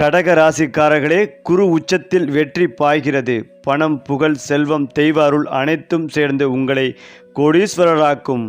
கடக ராசிக்காரர்களே குரு உச்சத்தில் வெற்றி பாய்கிறது. பணம் புகழ் செல்வம் தெய்வாருள் அனைத்தும் சேர்ந்து உங்களை கோடீஸ்வரராக்கும்.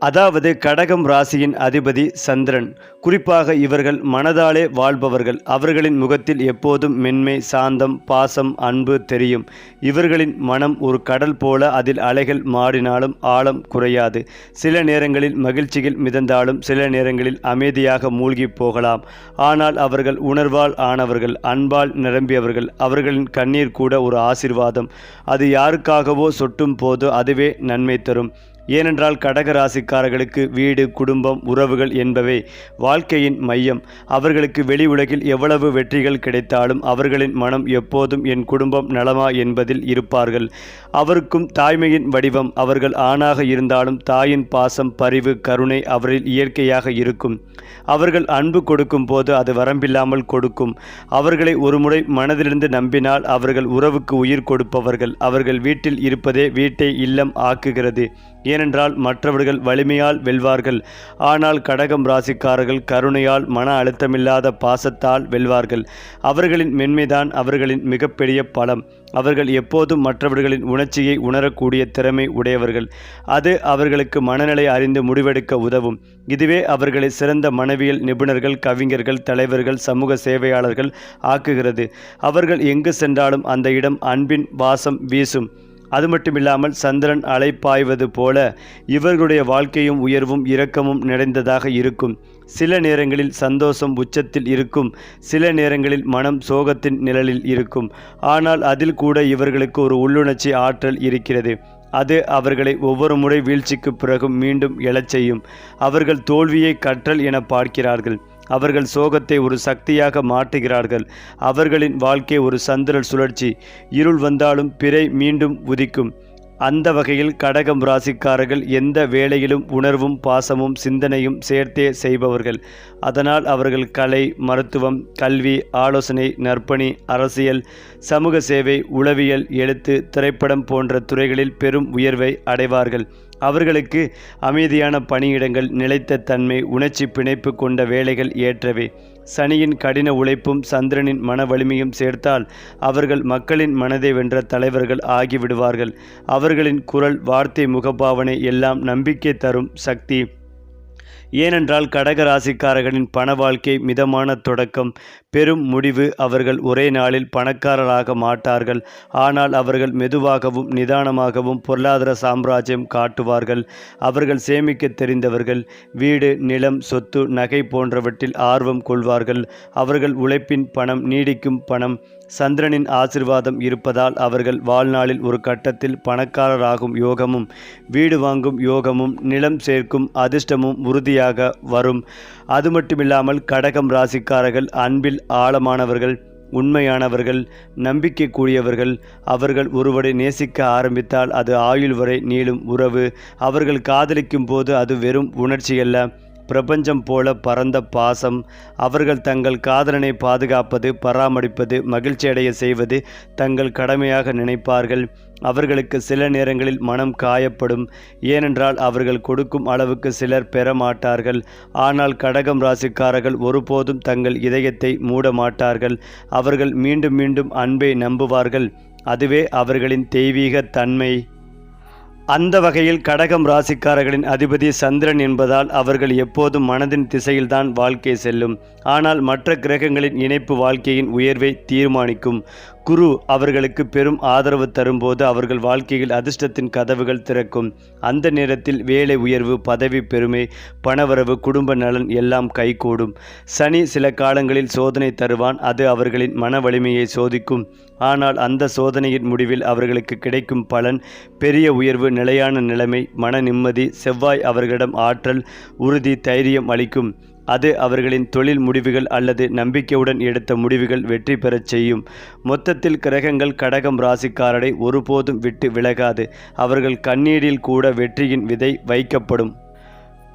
அதாவது கடகம் ராசியின் அதிபதி சந்திரன். குறிப்பாக இவர்கள் மனதாலே வாழ்பவர்கள். அவர்களின் முகத்தில் எப்போதும் மென்மை சாந்தம் பாசம் அன்பு தெரியும். இவர்களின் மனம் ஒரு கடல் போல அதில் அலைகள் மாறினாலும் ஆழம் குறையாது. சில நேரங்களில் மகிழ்ச்சியில் மிதந்தாலும் சில நேரங்களில் அமைதியாக மூழ்கி போகலாம். ஆனால் அவர்கள் உணர்வால் ஆனவர்கள் அன்பால் நிரம்பியவர்கள் அவர்களின் கண்ணீர் கூட ஒரு ஆசிர்வாதம். அது யாருக்காகவோ சொட்டும் போது அதுவே நன்மை தரும். ஏனென்றால் கடக ராசிக்காரர்களுக்கு வீடு குடும்பம் உறவுகள் என்பவை வாழ்க்கையின் மையம். அவர்களுக்கு வெளி உலகில் எவ்வளவு வெற்றிகள் கிடைத்தாலும் அவர்களின் மனம் எப்போதும் என் குடும்பம் நலமா என்பதில் இருப்பார்கள். அவருக்கும் தாய்மையின் வடிவம் அவர்கள் ஆணாக இருந்தாலும் தாயின் பாசம் பரிவு கருணை அவரில் இயற்கையாக இருக்கும். அவர்கள் அன்பு கொடுக்கும் போது அது வரம்பில்லாமல் கொடுக்கும். அவர்களை ஒருமுறை மனதிலிருந்து நம்பினால் அவர்கள் உறவுக்கு உயிர் கொடுப்பவர்கள். அவர்கள் வீட்டில் இருப்பதே வீட்டை இல்லம் ஆக்குகிறது. ஏனென்றால் மற்றவர்கள் வலிமையால் வெல்வார்கள். ஆனால் கடகம் ராசிக்காரர்கள் கருணையால் மன அழுத்தமில்லாத பாசத்தால் வெல்வார்கள். அவர்களின் மென்மைதான் அவர்களின் மிகப்பெரிய பலம். அவர்கள் எப்போதும் மற்றவர்களின் உணர்ச்சியை உணரக்கூடிய திறமை உடையவர்கள். அது அவர்களுக்கு மனநிலை அறிந்து முடிவெடுக்க உதவும். இதுவே அவர்களை சிறந்த மனவியல் நிபுணர்கள் கவிஞர்கள் தலைவர்கள் சமூக சேவையாளர்கள் ஆக்குகிறது. அவர்கள் எங்கு சென்றாலும் அந்த இடம் அன்பின் வாசம் வீசும். அது மட்டும் இல்லாமல் சந்திரன் அலைப்பாய்வது போல இவர்களுடைய வாழ்க்கையும் உயர்வும் இரக்கமும் நிறைந்ததாக இருக்கும். சில நேரங்களில் சந்தோஷம் உச்சத்தில் இருக்கும் சில நேரங்களில் மனம் சோகத்தின் நிழலில் இருக்கும். ஆனால் அதில் கூட இவர்களுக்கு ஒரு உள்ளுணர்ச்சி ஆற்றல் இருக்கிறது. அது அவர்களை ஒவ்வொரு முறை வீழ்ச்சிக்கு பிறகும் மீண்டும் எழச் செய்யும். அவர்கள் தோல்வியை கற்றல் என பார்க்கிறார்கள். அவர்கள் சோகத்தை ஒரு சக்தியாக மாற்றுகிறார்கள். அவர்களின் வாழ்க்கை ஒரு சந்திரன் சுழற்சி. இருள் வந்தாலும் பிறை மீண்டும் உதிக்கும். அந்த வகையில் கடகம் ராசிக்காரர்கள் எந்த வேளையிலும் உணர்வும் பாசமும் சிந்தனையும் சேர்த்தே செய்பவர்கள். அதனால் அவர்கள் கலை மருத்துவம் கல்வி ஆலோசனை நற்பணி அரசியல் சமூக சேவை உளவியல் எழுத்து திரைப்படம் போன்ற துறைகளில் பெரும் உயர்வை அடைவார்கள். அவர்களுக்கு அமைதியான பணியிடங்கள் நிலைத்த தன்மை உணர்ச்சி பிணைப்பு கொண்ட வேலைகள் ஏற்றவை. சனியின் கடின உழைப்பும் சந்திரனின் மன வலிமையும் சேர்த்தால் அவர்கள் மக்களின் மனதை வென்ற தலைவர்கள் ஆகிவிடுவார்கள். அவர்களின் குரல் வார்த்தை முகபாவனை எல்லாம் நம்பிக்கை தரும் சக்தி. ஏனென்றால் கடக ராசிக்காரர்களின் பண வாழ்க்கை மிதமான தொடக்கம். பெரும் முடிவு அவர்கள் ஒரே நாளில் பணக்காரராக மாட்டார்கள். ஆனால் அவர்கள் மெதுவாகவும் நிதானமாகவும் பொருளாதார சாம்ராஜ்யம் காட்டுவார்கள். அவர்கள் சேமிக்க தெரிந்தவர்கள் வீடு நிலம் சொத்து நகை போன்றவற்றில் ஆர்வம் கொள்வார்கள். அவர்கள் உழைப்பின் பணம் நீடிக்கும் பணம் சந்திரனின் ஆசிர்வாதம் இருப்பதால் அவர்கள் வாழ்நாளில் ஒரு கட்டத்தில் பணக்காரராகும் யோகமும் வீடு வாங்கும் யோகமும் நிலம் சேர்க்கும் அதிர்ஷ்டமும் உறுதியாக வரும். அது மட்டுமில்லாமல் கடகம் ராசிக்காரர்கள் அன்பில் ஆழமானவர்கள் உண்மையானவர்கள் நம்பிக்கைக்குரியவர்கள் அவர்கள் ஒருவரை நேசிக்க ஆரம்பித்தால் அது ஆயுள் வரை நீளும் உறவு. அவர்கள் காதலிக்கும் போது அது வெறும் உணர்ச்சியல்ல பிரபஞ்சம் போல பரந்த பாசம். அவர்கள் தங்கள் காதலனை பாதுகாப்பது பராமரிப்பது மகிழ்ச்சியடைய செய்வது தங்கள் கடமையாக நினைப்பார்கள். அவர்களுக்கு சில நேரங்களில் மனம் காயப்படும். ஏனென்றால் அவர்கள் கொடுக்கும் அளவுக்கு சிலர் பெற மாட்டார்கள் ஆனால் கடகம் ராசிக்காரர்கள் ஒருபோதும் தங்கள் இதயத்தை மூட மாட்டார்கள் அவர்கள் மீண்டும் மீண்டும் அன்பை நம்புவார்கள். அதுவே அவர்களின் தெய்வீக தன்மை. அந்த வகையில் கடகம் ராசிக்காரர்களின் அதிபதி சந்திரன் என்பதால் அவர்கள் எப்போதும் மனதின் திசையில்தான் வாழ்க்கை செல்லும். ஆனால் மற்ற கிரகங்களின் இணைப்பு வாழ்க்கையின் உயர்வை தீர்மானிக்கும். குரு அவர்களுக்கு பெரும் ஆதரவு தரும்போது அவர்கள் வாழ்க்கையில் அதிர்ஷ்டத்தின் கதவுகள் திறக்கும். அந்த நேரத்தில் வேலை உயர்வு பதவி பெருமை பணவரவு குடும்ப நலன் எல்லாம் கைகூடும். சனி சில காலங்களில் சோதனை தருவான் அது அவர்களின் மன வலிமையை சோதிக்கும். ஆனால் அந்த சோதனையின் முடிவில் அவர்களுக்கு கிடைக்கும் பலன் பெரிய உயர்வு நிலையான நிலைமை மன நிம்மதி செவ்வாய் அவர்களிடம் ஆற்றல் உறுதி தைரியம் அளிக்கும். அது அவர்களின் தொழில் முடிவுகள் அல்லது நம்பிக்கையுடன் எடுத்த முடிவுகள் வெற்றி பெறச் செய்யும். மொத்தத்தில் கிரகங்கள் கடகம் ராசிக்காரரை ஒருபோதும் விட்டு விலகாது. அவர்கள் கண்ணீரில் கூட வெற்றியின் விதை வைக்கப்படும்.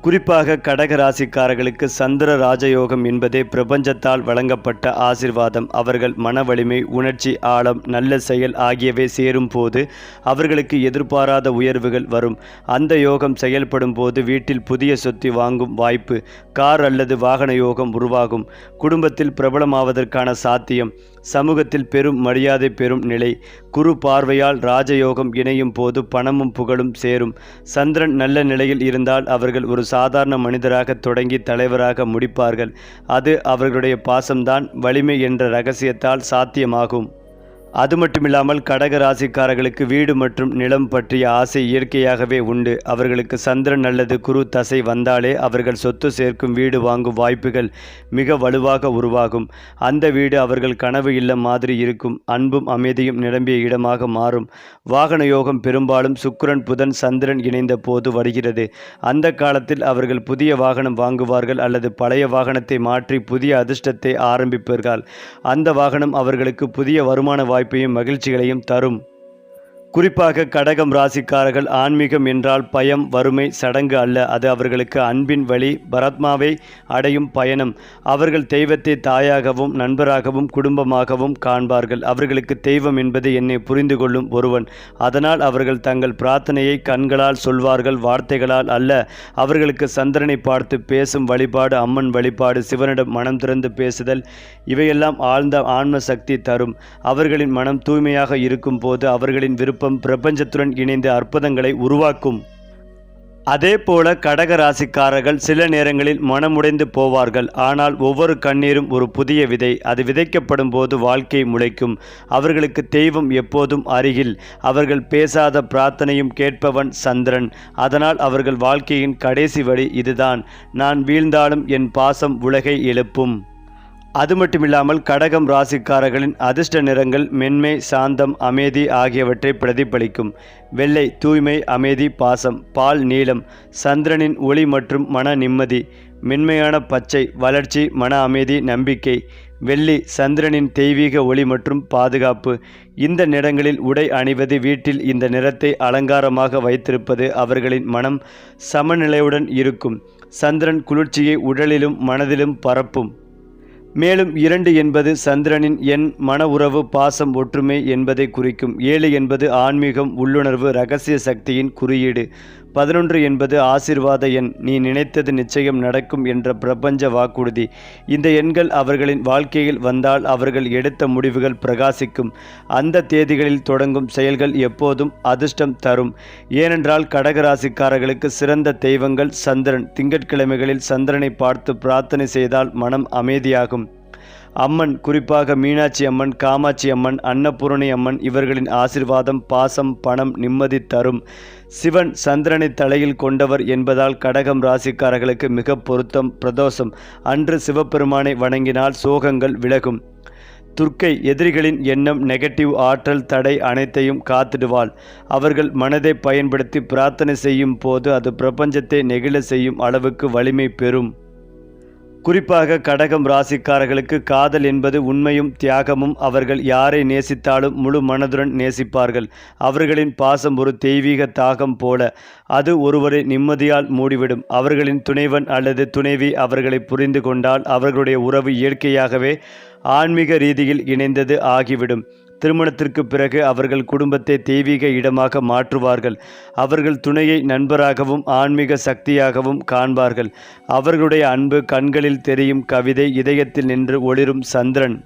குறிப்பாக கடக ராசிக்காரர்களுக்கு சந்திர ராஜயோகம் என்பதே பிரபஞ்சத்தால் வழங்கப்பட்ட ஆசிர்வாதம். அவர்கள் மன வலிமை உணர்ச்சி ஆழம் நல்ல செயல் ஆகியவை சேரும் போது அவர்களுக்கு எதிர்பாராத உயர்வுகள் வரும். அந்த யோகம் செயல்படும் போது வீட்டில் புதிய சொத்து வாங்கும் வாய்ப்பு கார் அல்லது வாகன யோகம் உருவாகும். குடும்பத்தில் பிரபலமாவதற்கான சாத்தியம் சமூகத்தில் பெரும் மரியாதை பெறும் நிலை. குரு பார்வையால் ராஜயோகம் இணையும் போது பணமும் புகழும் சேரும். சந்திரன் நல்ல நிலையில் இருந்தால் அவர்கள் ஒரு சாதாரண மனிதராக தொடங்கி தலைவராக முடிப்பார்கள். அது அவர்களுடைய பாசம்தான். வலிமை என்ற ரகசியத்தால் சாத்தியமாகும். அது மட்டுமில்லாமல் கடக ராசிக்காரர்களுக்கு வீடு மற்றும் நிலம் பற்றிய ஆசை இயற்கையாகவே உண்டு. அவர்களுக்கு சந்திரன் அல்லது குரு தசை வந்தாலே அவர்கள் சொத்து சேர்க்கும் வீடு வாங்கும் வாய்ப்புகள் மிக வலுவாக உருவாகும். அந்த வீடு அவர்கள் கனவு இல்லம் மாதிரி இருக்கும். அன்பும் அமைதியும் நிரம்பிய இடமாக மாறும். வாகன யோகம் பெரும்பாலும் சுக்கிரன் புதன் சந்திரன் இணைந்த போது வருகிறது. அந்த காலத்தில் அவர்கள் புதிய வாகனம் வாங்குவார்கள் அல்லது பழைய வாகனத்தை மாற்றி புதிய அதிர்ஷ்டத்தை ஆரம்பிப்பார்கள். அந்த வாகனம் அவர்களுக்கு புதிய வருமான வாய்ப்பையும் மகிழ்ச்சிகளையும் தரும். குறிப்பாக கடகம் ராசிக்காரர்கள் ஆன்மீகம் என்றால் பயம் வறுமை சடங்கு அல்ல. அது அவர்களுக்கு அன்பின் வழி பரத்மாவை அடையும் பயணம். அவர்கள் தெய்வத்தை தாயாகவும் நண்பராகவும் குடும்பமாகவும் காண்பார்கள். அவர்களுக்கு தெய்வம் என்பது என்னை புரிந்து கொள்ளும் ஒருவன். அதனால் அவர்கள் தங்கள் பிரார்த்தனையை கண்களால் சொல்வார்கள் வார்த்தைகளால் அல்ல. அவர்களுக்கு சந்திரனை பார்த்து பேசும் வழிபாடு அம்மன் வழிபாடு சிவனிடம் மனம் திறந்து பேசுதல் இவையெல்லாம் ஆழ்ந்த ஆன்ம சக்தி தரும். அவர்களின் மனம் தூய்மையாக இருக்கும் போது அவர்களின் விருப்பம் பிரபஞ்சத்துடன் இணைந்து அற்புதங்களை உருவாக்கும். அதே போல கடக ராசிக்காரர்கள் சில நேரங்களில் மனமுடைந்து போவார்கள். ஆனால் ஒவ்வொரு கண்ணீரும் ஒரு புதிய விதை. அது விதைக்கப்படும் போது வாழ்க்கை முளைக்கும். அவர்களுக்கு தெய்வம் எப்போதும் அருகில். அவர்கள் பேசாத பிரார்த்தனையும் கேட்பவன் சந்திரன். அதனால் அவர்கள் வாழ்க்கையின் கடைசி வழி இதுதான். நான் வீழ்ந்தாலும் என் பாசம் உலகை எழுப்பும். அது மட்டுமில்லாமல் கடகம் ராசிக்காரர்களின் அதிர்ஷ்ட நிறங்கள் மென்மை சாந்தம் அமைதி ஆகியவற்றை பிரதிபலிக்கும். வெள்ளை தூய்மை அமைதி பாசம் பால் நீளம் சந்திரனின் ஒளி மற்றும் மன நிம்மதி மென்மையான பச்சை வளர்ச்சி மன அமைதி நம்பிக்கை. வெள்ளி சந்திரனின் தெய்வீக ஒளி மற்றும் பாதுகாப்பு. இந்த நிறங்களில் உடை அணிவது வீட்டில் இந்த நிறத்தை அலங்காரமாக வைத்திருப்பது அவர்களின் மனம் சமநிலையுடன் இருக்கும். சந்திரன் குளிர்ச்சியை உடலிலும் மனதிலும் பரப்பும். மேலும் இரண்டு என்பது சந்திரனின் எண் மன உறவு பாசம் ஒற்றுமை என்பதை குறிக்கும். ஏழு என்பது ஆன்மீகம் உள்ளுணர்வு ரகசிய சக்தியின் குறியீடு. பதினொன்று என்பது ஆசிர்வாத எண். நீ நினைத்தது நிச்சயம் நடக்கும் என்ற பிரபஞ்ச வாக்குறுதி. இந்த எண்கள் அவர்களின் வாழ்க்கையில் வந்தால் அவர்கள் எடுத்த முடிவுகள் பிரகாசிக்கும். அந்த தேதிகளில் தொடங்கும் செயல்கள் எப்போதும் அதிர்ஷ்டம் தரும். ஏனென்றால் கடகராசிக்காரர்களுக்கு சிறந்த தெய்வங்கள் சந்திரன். திங்கட்கிழமைகளில் சந்திரனை பார்த்து பிரார்த்தனை செய்தால் மனம் அமைதியாகும். அம்மன் குறிப்பாக மீனாட்சி அம்மன் காமாட்சி அம்மன் அன்னபூரணி அம்மன் இவர்களின் ஆசிர்வாதம் பாசம் பணம் நிம்மதி தரும். சிவன் சந்திரனை தலையில் கொண்டவர் என்பதால் கடகம் ராசிக்காரர்களுக்கு மிக பொருத்தம் பிரதோஷம். அன்று சிவபெருமானை வணங்கினால் சோகங்கள் விலகும். துர்க்கை எதிரிகளின் எண்ணம் நெகட்டிவ் ஆற்றல் தடை அனைத்தையும் காத்திடுவாள். அவர்கள் மனதை பயன்படுத்தி பிரார்த்தனை செய்யும் போது அது பிரபஞ்சத்தை நெகிழ செய்யும் அளவுக்கு வலிமை பெறும். குறிப்பாக கடகம் ராசிக்காரர்களுக்கு காதல் என்பது உண்மையும் தியாகமும் அவர்கள் யாரை நேசித்தாலும் முழு மனதுடன் நேசிப்பார்கள். அவர்களின் பாசம் ஒரு தெய்வீக தாகம் போல. அது ஒருவரை நிம்மதியால் மூடிவிடும். அவர்களின் துணைவன் அல்லது துணைவி அவர்களை புரிந்து கொண்டால் அவர்களுடைய உறவு இயற்கையாகவே ஆன்மீக ரீதியில் இணைந்தது ஆகிவிடும். திருமணத்திற்கு பிறகு அவர்கள் குடும்பத்தை தெய்வீக இடமாக மாற்றுவார்கள். அவர்கள் துணையை நண்பராகவும் ஆன்மீக சக்தியாகவும் காண்பார்கள். அவர்களுடைய அன்பு கண்களில் தெரியும் கவிதை இதயத்தில் நின்று ஒளிரும் சந்திரன்.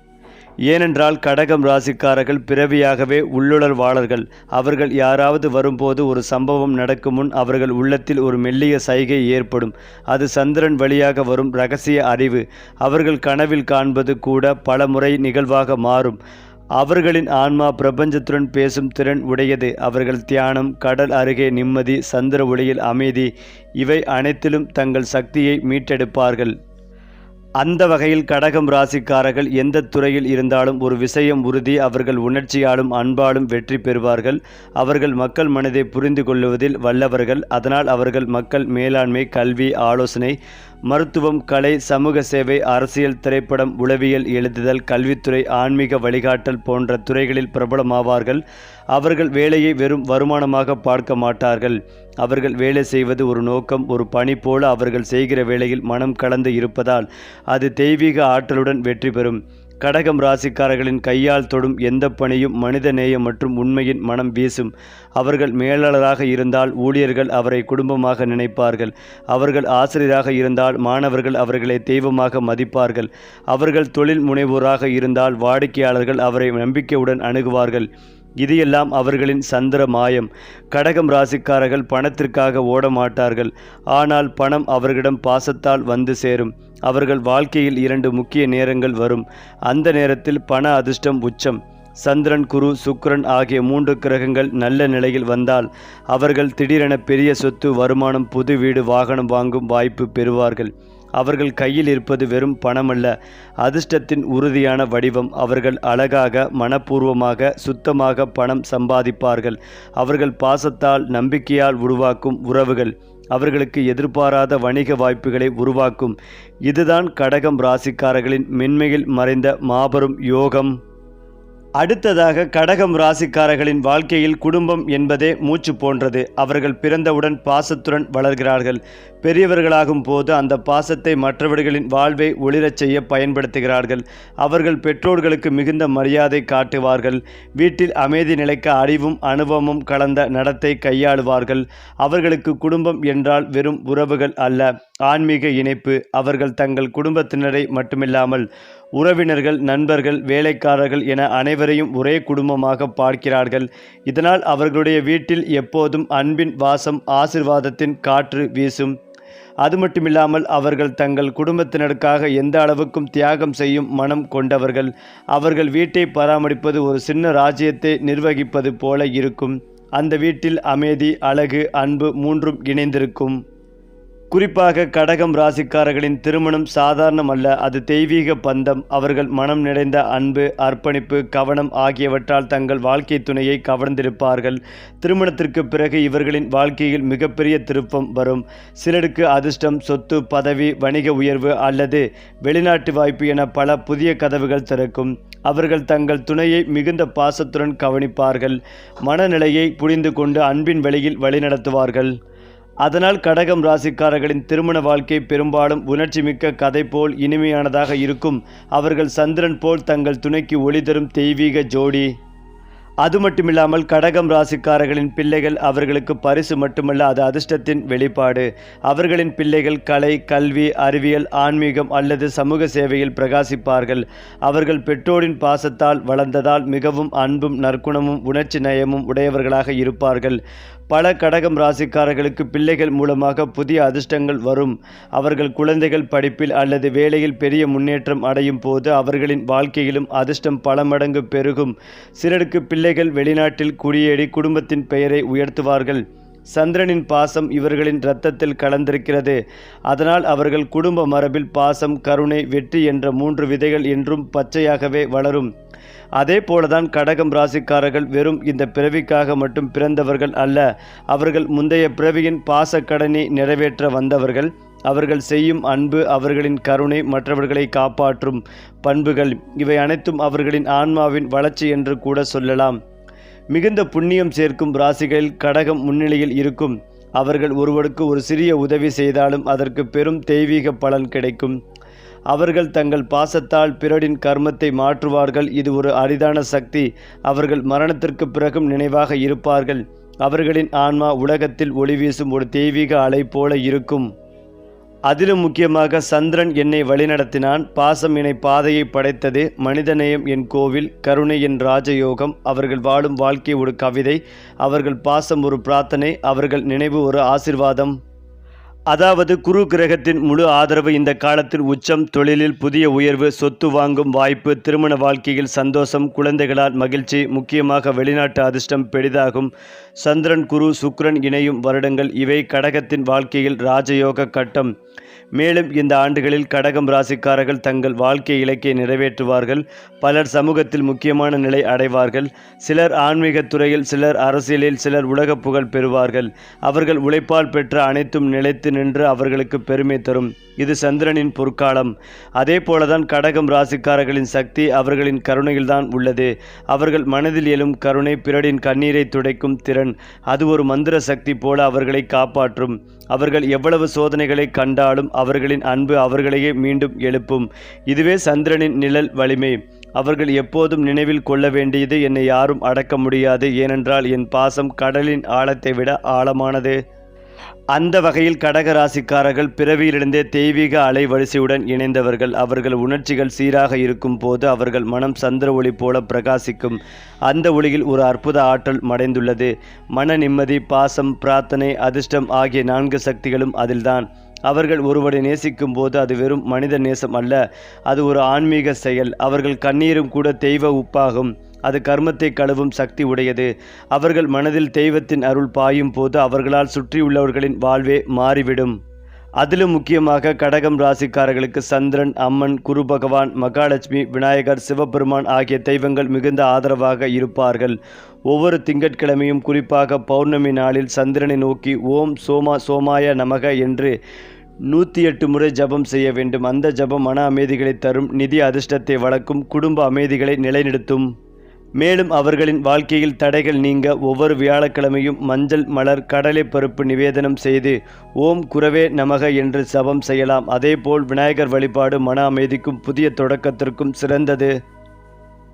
ஏனென்றால் கடகம் ராசிக்காரர்கள் பிறவியாகவே உள்ளுணர்வாளர்கள். அவர்கள் யாராவது வரும்போது ஒரு சம்பவம் நடக்கும் முன் அவர்கள் உள்ளத்தில் ஒரு மெல்லிய சைகை ஏற்படும். அது சந்திரன் வழியாக வரும் ரகசிய அறிவு. அவர்கள் கனவில் காண்பது கூட பல முறை நிகழ்வாக மாறும். அவர்களின் ஆன்மா பிரபஞ்சத்துடன் பேசும் திறன் உடையது. அவர்கள் தியானம் கடல் அருகே நிம்மதி சந்திர ஒளியில் அமைதி இவை அனைத்திலும் தங்கள் சக்தியை மீட்டெடுப்பார்கள். அந்த வகையில் கடகம் ராசிக்காரர்கள் எந்த துறையில் இருந்தாலும் ஒரு விஷயம் உறுதி அவர்கள் உணர்ச்சியாலும் அன்பாலும் வெற்றி பெறுவார்கள். அவர்கள் மக்கள் மனதை புரிந்து கொள்வதில் வல்லவர்கள். அதனால் அவர்கள் மக்கள் மேலாண்மை கல்வி ஆலோசனை மருத்துவம் கலை சமூக சேவை அரசியல் திரைப்படம் உளவியல் எழுதுதல் கல்வித்துறை ஆன்மீக வழிகாட்டல் போன்ற துறைகளில் பிரபலமாவார்கள். அவர்கள் வேலையை வெறும் வருமானமாக பார்க்க மாட்டார்கள். அவர்கள் வேலை செய்வது ஒரு நோக்கம் ஒரு பணி போல அவர்கள் செய்கிற வேளையில் மனம் கலந்து இருப்பதால் அது தெய்வீக ஆற்றலுடன் வெற்றி பெறும். கடகம் ராசிக்காரர்களின் கையால் தொடும் எந்த பணியும் மனித நேயம் மற்றும் உண்மையின் மனம் வீசும். அவர்கள் மேலாளராக இருந்தால் ஊழியர்கள் அவரை குடும்பமாக நினைப்பார்கள். அவர்கள் ஆசிரியராக இருந்தால் மாணவர்கள் அவர்களை தெய்வமாக மதிப்பார்கள். அவர்கள் தொழில் முனைவோராக இருந்தால் வாடிக்கையாளர்கள் அவரை நம்பிக்கையுடன் அணுகுவார்கள். இது எல்லாம் அவர்களின் சந்திர மாயம். கடகம் ராசிக்காரர்கள் பணத்திற்காக ஓட மாட்டார்கள் ஆனால் பணம் அவர்களிடம் பாசத்தால் வந்து சேரும். அவர்கள் வாழ்க்கையில் இரண்டு முக்கிய நேரங்கள் வரும். அந்த நேரத்தில் பண அதிர்ஷ்டம் உச்சம். சந்திரன் குரு சுக்ரன் ஆகிய மூன்று கிரகங்கள் நல்ல நிலையில் வந்தால் அவர்கள் திடீரென பெரிய சொத்து வருமானம் புது வீடு வாகனம் வாங்கும் வாய்ப்பு பெறுவார்கள். அவர்கள் கையில் இருப்பது வெறும் பணமல்ல. அதிர்ஷ்டத்தின் உறுதியான வடிவம் அவர்கள் அழகாக மனப்பூர்வமாக சுத்தமாக பணம் சம்பாதிப்பார்கள். அவர்கள் பாசத்தால் நம்பிக்கையால் உருவாக்கும் உறவுகள். அவர்களுக்கு எதிர்பாராத வணிக வாய்ப்புகளை உருவாக்கும். இதுதான் கடகம் ராசிக்காரர்களின் மென்மையில் மறைந்த மாபெரும் யோகம். அடுத்ததாக கடகம் ராசிக்காரர்களின் வாழ்க்கையில் குடும்பம் என்பதே மூச்சு போன்றது. அவர்கள் பிறந்தவுடன் பாசத்துடன் வளர்கிறார்கள். பெரியவர்களாகும் போது அந்த பாசத்தை மற்றவர்களின் வாழ்வை ஒளிரச் செய்ய பயன்படுத்துகிறார்கள். அவர்கள் பெற்றோர்களுக்கு மிகுந்த மரியாதை காட்டுவார்கள். வீட்டில் அமைதி நிலைக்க அறிவும் அனுபவமும் கலந்த நடத்தை கையாளுவார்கள். அவர்களுக்கு குடும்பம் என்றால் வெறும் உறவுகள் அல்ல ஆன்மீக இணைப்பு. அவர்கள் தங்கள் குடும்பத்தினரை மட்டுமில்லாமல் உறவினர்கள் நண்பர்கள் வேலைக்காரர்கள் என அனைவரையும் ஒரே குடும்பமாக பார்க்கிறார்கள். இதனால் அவர்களுடைய வீட்டில் எப்போதும் அன்பின் வாசம் ஆசிர்வாதத்தின் காற்று வீசும். அது மட்டுமில்லாமல் அவர்கள் தங்கள் குடும்பத்தினருக்காக எந்த அளவுக்கும் தியாகம் செய்யும் மனம் கொண்டவர்கள். அவர்கள் வீட்டை பராமரிப்பது ஒரு சின்ன ராஜ்யத்தை நிர்வகிப்பது போல இருக்கும். அந்த வீட்டில் அமைதி அழகு அன்பு மூன்றும் இணைந்திருக்கும். குறிப்பாக கடகம் ராசிக்காரர்களின் திருமணம் சாதாரணம் அல்ல அது தெய்வீக பந்தம். அவர்கள் மனம் நிறைந்த அன்பு அர்ப்பணிப்பு கவனம் ஆகியவற்றால் தங்கள் வாழ்க்கை துணையை கவர்ந்திருப்பார்கள். திருமணத்திற்கு பிறகு இவர்களின் வாழ்க்கையில் மிகப்பெரிய திருப்பம் வரும். சிலருக்கு அதிர்ஷ்டம் சொத்து பதவி வணிக உயர்வு அல்லது வெளிநாட்டு வாய்ப்பு என பல புதிய கதவுகள் திறக்கும். அவர்கள் தங்கள் துணையை மிகுந்த பாசத்துடன் கவனிப்பார்கள். மனநிலையை புரிந்து கொண்டு அன்பின் வழியில் வழிநடத்துவார்கள். அதனால் கடகம் ராசிக்காரர்களின் திருமண வாழ்க்கை பெரும்பாலும் உணர்ச்சிமிக்க கதை போல் இனிமையானதாக இருக்கும். அவர்கள் சந்திரன் போல் தங்கள் துணைக்கு ஒளி தரும் தெய்வீக ஜோடி. அது மட்டுமில்லாமல் கடகம் ராசிக்காரர்களின் பிள்ளைகள் அவர்களுக்கு பரிசு மட்டுமல்ல அது அதிர்ஷ்டத்தின் வெளிப்பாடு. அவர்களின் பிள்ளைகள் கலை கல்வி அறிவியல் ஆன்மீகம் அல்லது சமூக சேவையில் பிரகாசிப்பார்கள். அவர்கள் பெற்றோரின் பாசத்தால் வளர்ந்ததால் மிகவும் அன்பும் நற்குணமும் உணர்ச்சி நயமும் உடையவர்களாக இருப்பார்கள். பல கடகம் ராசிக்காரர்களுக்கு பிள்ளைகள் மூலமாக புதிய அதிர்ஷ்டங்கள் வரும். அவர்கள் குழந்தைகள் படிப்பில் அல்லது வேலையில் பெரிய முன்னேற்றம் அடையும் போது அவர்களின் வாழ்க்கையிலும் அதிர்ஷ்டம் பல மடங்கு பெருகும். சிலருக்கு பிள்ளைகள் வெளிநாட்டில் குடியேறி குடும்பத்தின் பெயரை உயர்த்துவார்கள். சந்திரனின் பாசம் இவர்களின் இரத்தத்தில் கலந்திருக்கிறது. அதனால் அவர்கள் குடும்ப மரபில் பாசம் கருணை வெற்றி என்ற மூன்று விதைகள் என்றும் பச்சையாகவே வளரும். அதே போலதான் கடகம் ராசிக்காரர்கள் வெறும் இந்த பிறவிக்காக மட்டும் பிறந்தவர்கள் அல்ல. அவர்கள் முந்தைய பிறவியின் பாசக்கடனை நிறைவேற்ற வந்தவர்கள். அவர்கள் செய்யும் அன்பு அவர்களின் கருணை மற்றவர்களை காப்பாற்றும் பண்புகள். இவை அனைத்தும் அவர்களின் ஆன்மாவின் வளர்ச்சி என்று கூட சொல்லலாம். மிகுந்த புண்ணியம் சேர்க்கும் ராசிகளில் கடகம் முன்னிலையில் இருக்கும். அவர்கள் ஒருவருக்கு ஒரு சிறிய உதவி செய்தாலும் அதற்கு பெரும் தெய்வீக பலன் கிடைக்கும். அவர்கள் தங்கள் பாசத்தால் பிறரின் கர்மத்தை மாற்றுவார்கள். இது ஒரு அரிதான சக்தி. அவர்கள் மரணத்திற்கு பிறகும் நினைவாக இருப்பார்கள். அவர்களின் ஆன்மா உலகத்தில் ஒளி வீசும் ஒரு தெய்வீக அலை போல இருக்கும். அதிலும் முக்கியமாக சந்திரன் என்னை வழிநடத்தினான். பாசம் என்னை பாதையை படைத்தது. மனிதநேயம் என் கோவில். கருணை என் ராஜயோகம். அவர்கள் வாழும் வாழ்க்கை ஒரு கவிதை. அவர்கள் பாசம் ஒரு பிரார்த்தனை. அவர்கள் நினைவு ஒரு ஆசிர்வாதம். அதாவது குரு கிரகத்தின் முழு ஆதரவு இந்த காலத்தில் உச்சம் தொழிலில் புதிய உயர்வு சொத்து வாங்கும் வாய்ப்பு திருமண வாழ்க்கையில் சந்தோஷம் குழந்தைகளால் மகிழ்ச்சி முக்கியமாக வெளிநாட்டு அதிர்ஷ்டம் பெரிதாகும். சந்திரன் குரு சுக்ரன் இணையும் வருடங்கள் இவை கடகத்தின் வாழ்க்கையில் ராஜயோக கட்டம். மேலும் இந்த ஆண்டுகளில் கடகம் ராசிக்காரர்கள் தங்கள் வாழ்க்கை இலக்கை நிறைவேற்றுவார்கள். பலர் சமூகத்தில் முக்கியமான நிலை அடைவார்கள். சிலர் ஆன்மீகத் துறையில் சிலர் அரசியலில் சிலர் உலக புகழ் பெறுவார்கள். அவர்கள் உழைப்பால் பெற்ற அனைத்தும் நிலைத்து நின்று அவர்களுக்கு பெருமை தரும். இது சந்திரனின் பொற்காலம். அதே போலதான் கடகம் ராசிக்காரர்களின் சக்தி அவர்களின் கருணையில்தான் உள்ளது. அவர்கள் மனதில் எழும் கருணை பிறரின் கண்ணீரை துடைக்கும் திறன். அது ஒரு மந்திர சக்தி போல அவர்களை காப்பாற்றும். அவர்கள் எவ்வளவு சோதனைகளை கண்டாலும் அவர்களின் அன்பு அவர்களையே மீண்டும் எழுப்பும். இதுவே சந்திரனின் நிழல் வலிமை. அவர்கள் எப்போதும் நினைவில் கொள்ள வேண்டியது என்னை யாரும் அடக்க முடியாது. ஏனென்றால் என் பாசம் கடலின் ஆழத்தை விட ஆழமானது. அந்த வகையில் கடக ராசிக்காரர்கள் பிறவியிலிருந்தே தெய்வீக அலை வரிசையுடன் இணைந்தவர்கள். அவர்கள் உணர்ச்சிகள் சீராக இருக்கும் போது அவர்கள் மனம் சந்திர ஒளி போல பிரகாசிக்கும். அந்த ஒளியில் ஒரு அற்புத ஆற்றல் மடைந்துள்ளது. மன நிம்மதி பாசம் பிரார்த்தனை அதிர்ஷ்டம் ஆகிய நான்கு சக்திகளும் அதில்தான். அவர்கள் ஒருவரை நேசிக்கும் போது அது வெறும் மனித நேசம் அல்ல. அது ஒரு ஆன்மீக செயல். அவர்கள் கண்ணீரும் கூட தெய்வ உப்பாகும். அது கர்மத்தை கழுவும் சக்தி உடையது. அவர்கள் மனதில் தெய்வத்தின் அருள் பாயும் போது அவர்களால் சுற்றியுள்ளவர்களின் வாழ்வே மாறிவிடும். அதிலும் முக்கியமாக கடகம் ராசிக்காரர்களுக்கு சந்திரன் அம்மன் குரு பகவான் மகாலட்சுமி விநாயகர் சிவபெருமான் ஆகிய தெய்வங்கள் மிகுந்த ஆதரவாக இருப்பார்கள். ஒவ்வொரு திங்கட்கிழமையும் குறிப்பாக பௌர்ணமி நாளில் சந்திரனை நோக்கி ஓம் சோமா சோமாய நமக என்று நூற்றி எட்டு முறை ஜபம் செய்ய வேண்டும். அந்த ஜபம் மன அமைதிகளை தரும் நிதி அதிர்ஷ்டத்தை வளர்க்கும் குடும்ப அமைதிகளை நிலைநிறுத்தும். மேலும் அவர்களின் வாழ்க்கையில் தடைகள் நீங்க ஒவ்வொரு வியாழக்கிழமையும் மஞ்சள் மலர் கடலை பருப்பு நிவேதனம் செய்து ஓம் குரவே நமக என்று சபம் செய்யலாம். அதேபோல் விநாயகர் வழிபாடு மன அமைதிக்கும் புதிய தொடக்கத்திற்கும் சிறந்தது.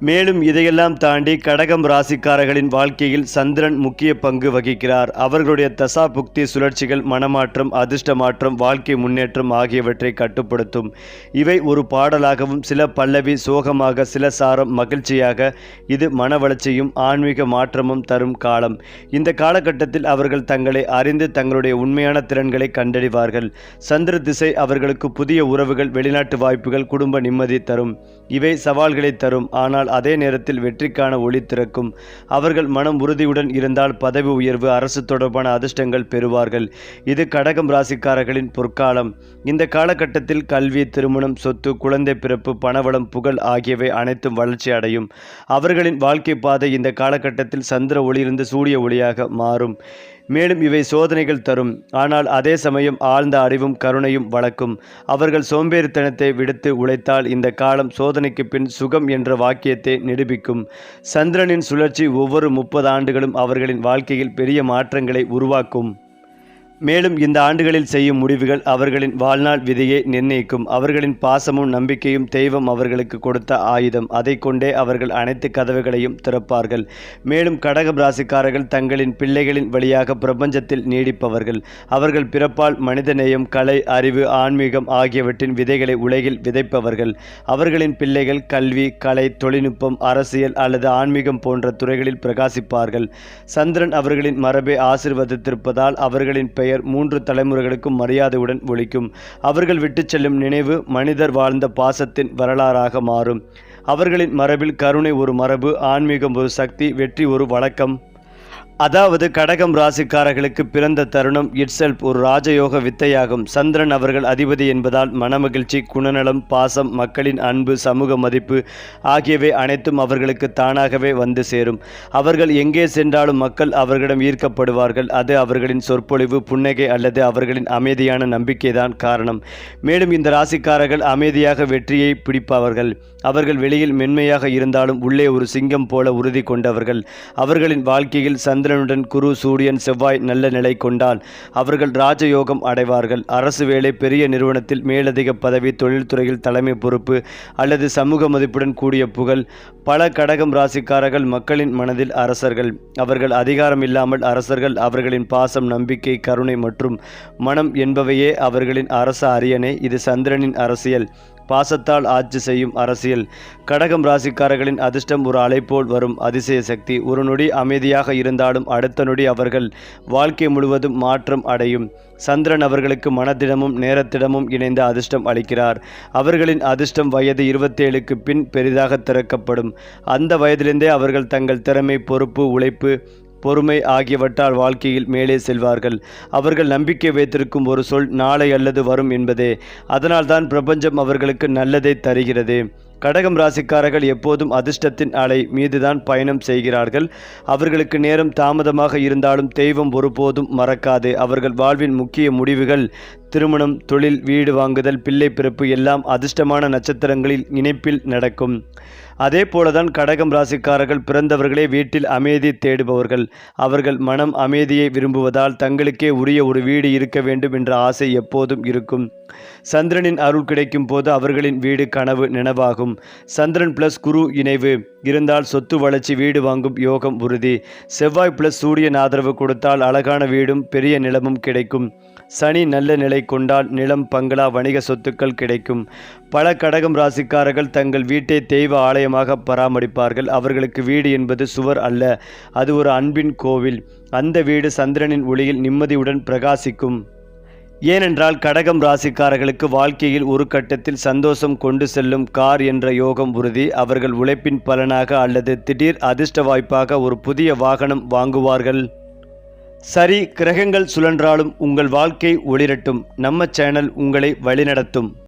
மேலும் இதையெல்லாம் தாண்டி கடகம் ராசிக்காரர்களின் வாழ்க்கையில் சந்திரன் முக்கிய பங்கு வகிக்கிறார். அவர்களுடைய தசா புக்தி சுழற்சிகள் மனமாற்றம் அதிர்ஷ்ட மாற்றம் வாழ்க்கை முன்னேற்றம் ஆகியவற்றை கட்டுப்படுத்தும். இவை ஒரு பாடலாகவும் சில பல்லவி சோகமாக சில சாரம் மகிழ்ச்சியாக இது மன வளர்ச்சியும் ஆன்மீக மாற்றமும் தரும் காலம். இந்த காலகட்டத்தில் அவர்கள் தங்களை அறிந்து தங்களுடைய உண்மையான திறன்களை கண்டறிவார்கள். சந்திர திசை அவர்களுக்கு புதிய உறவுகள் வெளிநாட்டு வாய்ப்புகள் குடும்ப நிம்மதி தரும். இவை சவால்களை தரும். ஆனால் அதே நேரத்தில் வெற்றிக்கான ஒளி திறக்கும். அவர்கள் மனம் உறுதியுடன் இருந்தால் பதவி உயர்வு அரசு தொடர்பான அதிர்ஷ்டங்கள் பெறுவார்கள். இது கடகம் ராசிக்காரர்களின் பொற்காலம். இந்த காலகட்டத்தில் கல்வி திருமணம் சொத்து குழந்தை பிறப்பு பணவளம் புகழ் ஆகியவை அனைத்தும் வளர்ச்சி அடையும். அவர்களின் வாழ்க்கை பாதை இந்த காலகட்டத்தில் சந்திர ஒளியிருந்து சூரிய ஒளியாக மாறும். மேலும் இவை சோதனைகள் தரும். ஆனால் அதே சமயம் ஆழ்ந்த அறிவும் கருணையும் வளர்க்கும். அவர்கள் சோம்பேறித்தனத்தை விடுத்து உழைத்தால் இந்த காலம் சோதனைக்கு பின் சுகம் என்ற வாக்கியத்தை நிரூபிக்கும். சந்திரனின் சுழற்சி ஒவ்வொரு முப்பது ஆண்டுகளும் அவர்களின் வாழ்க்கையில் பெரிய மாற்றங்களை உருவாக்கும். மேலும் இந்த ஆண்டுகளில் செய்யும் முடிவுகள் அவர்களின் வாழ்நாள் விதியை நிர்ணயிக்கும். அவர்களின் பாசமும் நம்பிக்கையும் தெய்வம் அவர்களுக்கு கொடுத்த ஆயுதம். அதை கொண்டே அவர்கள் அனைத்து கதவுகளையும் திறப்பார்கள். மேலும் கடகம் ராசிக்காரர்கள் தங்களின் பிள்ளைகளின் வழியாக பிரபஞ்சத்தில் நீடிப்பவர்கள். அவர்கள் பிறப்பால் மனிதநேயம் கலை அறிவு ஆன்மீகம் ஆகியவற்றின் விதைகளை உலகில் விதைப்பவர்கள். அவர்களின் பிள்ளைகள் கல்வி கலை தொழில்நுட்பம் அரசியல் அல்லது ஆன்மீகம் போன்ற துறைகளில் பிரகாசிப்பார்கள். சந்திரன் அவர்களின் மரபை ஆசிர்வதித்திருப்பதால் அவர்களின் பெயர் மூன்று தலைமுறைகளுக்கும் மரியாதையுடன் ஒழிக்கும். அவர்கள் விட்டுச் செல்லும் நினைவு மனிதர் வாழ்ந்த பாசத்தின் வரலாறாக மாறும். அவர்களின் மரபில் கருணை ஒரு மரபு ஆன்மீகம் ஒரு சக்தி வெற்றி ஒரு வழக்கம். அதாவது கடகம் ராசிக்காரர்களுக்கு பிறந்த தருணம் இட்செல்ப் ஒரு ராஜயோக வித்தையாகும். சந்திரன் அவர்கள் அதிபதி என்பதால் மனமகிழ்ச்சி குணநலம் பாசம் மக்களின் அன்பு சமூக மதிப்பு ஆகியவை அனைத்தும் அவர்களுக்கு தானாகவே வந்து சேரும். அவர்கள் எங்கே சென்றாலும் மக்கள் அவர்களிடம் ஈர்க்கப்படுவார்கள். அது அவர்களின் சொற்பொழிவு புன்னகை அல்லது அவர்களின் அமைதியான நம்பிக்கைதான் காரணம். மேலும் இந்த ராசிக்காரர்கள் அமைதியாக வெற்றியை பிடிப்பவர்கள். அவர்கள் வெளியில் மென்மையாக இருந்தாலும் உள்ளே ஒரு சிங்கம் போல உறுதி கொண்டவர்கள். அவர்களின் வாழ்க்கையில் சந்திரனுடன் குரு சூரியன் செவ்வாய் நல்ல நிலை கொண்டால் அவர்கள் ராஜயோகம் அடைவார்கள். அரசு வேலை பெரிய நிறுவனத்தில் மேலதிக பதவி தொழில்துறையில் தலைமை பொறுப்பு அல்லது சமூக மதிப்புடன் கூடிய புகழ். பல கடகம் ராசிக்காரர்கள் மக்களின் மனதில் அரசர்கள். அவர்கள் அதிகாரம் இல்லாமல் அரசர்கள் அவர்களின் பாசம் நம்பிக்கை கருணை மற்றும் மனம் என்பவையே அவர்களின் அரச அரியணை. இது சந்திரனின் அரசியல். பாசத்தால் ஆட்சி செய்யும் அரசியல். கடகம் ராசிக்காரர்களின் அதிர்ஷ்டம் ஒரு அலைப்போல் வரும் அதிசய சக்தி. ஒரு நொடி அமைதியாக இருந்தாலும் அடுத்த நொடி அவர்கள் வாழ்க்கை முழுவதும் மாற்றம் அடையும். சந்திரன் அவர்களுக்கு மனதிடமும் நேரத்திடமும் இணைந்த அதிர்ஷ்டம் அளிக்கிறார். அவர்களின் அதிர்ஷ்டம் வயது இருபத்தேழுக்கு பின் பெரிதாக திறக்கப்படும். அந்த வயதிலிருந்தே அவர்கள் தங்கள் திறமை பொறுப்பு உழைப்பு பொறுமை ஆகியவற்றால் வாழ்க்கையில் மேலே செல்வார்கள். அவர்கள் நம்பிக்கை வைத்திருக்கும் ஒரு சொல் நாளை அல்லது வரும் என்பதே. அதனால்தான் பிரபஞ்சம் அவர்களுக்கு நல்லதை தருகிறது. கடகம் ராசிக்காரர்கள் எப்போதும் அதிர்ஷ்டத்தின் அலை மீதுதான் பயணம் செய்கிறார்கள். அவர்களுக்கு நேரம் தாமதமாக இருந்தாலும் தெய்வம் ஒருபோதும் மறக்காது. அவர்கள் வாழ்வின் முக்கிய முடிவுகள் திருமணம் தொழில் வீடு வாங்குதல் பிள்ளை பிறப்பு எல்லாம் அதிர்ஷ்டமான நட்சத்திரங்களில் இணைப்பில் நடக்கும். அதே போலதான் கடகம் ராசிக்காரர்கள் பிறந்தவர்களே வீட்டில் அமைதி தேடுபவர்கள். அவர்கள் மனம் அமைதியை விரும்புவதால் தங்களுக்கே உரிய ஒரு வீடு இருக்க வேண்டும் என்ற ஆசை எப்போதும் இருக்கும். சந்திரனின் அருள் கிடைக்கும் போது அவர்களின் வீடு கனவு நினைவாகும். சந்திரன் பிளஸ் குரு இணைவு. இருந்தால் சொத்து வளர்ச்சி வீடு வாங்கும் யோகம் உறுதி. செவ்வாய் பிளஸ் சூரியன் ஆதரவு கொடுத்தால் அழகான வீடும் பெரிய நிலமும் கிடைக்கும். சனி நல்ல நிலை கொண்டால் நிலம் பங்களா வணிக சொத்துக்கள் கிடைக்கும். பல கடகம் ராசிக்காரர்கள் தங்கள் வீட்டை தெய்வ ஆலயமாக பராமரிப்பார்கள். அவர்களுக்கு வீடு என்பது சுவர் அல்ல அது ஒரு அன்பின் கோவில். அந்த வீடு சந்திரனின் ஒளியில் நிம்மதியுடன் பிரகாசிக்கும். ஏனென்றால் கடகம் ராசிக்காரர்களுக்கு வாழ்க்கையில் ஒரு கட்டத்தில் சந்தோஷம் கொண்டு செல்லும் கார் என்ற யோகம் உறுதி. அவர்கள் உழைப்பின் பலனாக அல்லது திடீர் அதிர்ஷ்ட வாய்ப்பாக ஒரு புதிய வாகனம் வாங்குவார்கள். சரி கிரகங்கள் சுழன்றாலும் உங்கள் வாழ்க்கை ஒளிரட்டும். நம்ம சேனல் உங்களை வழிநடத்தும்.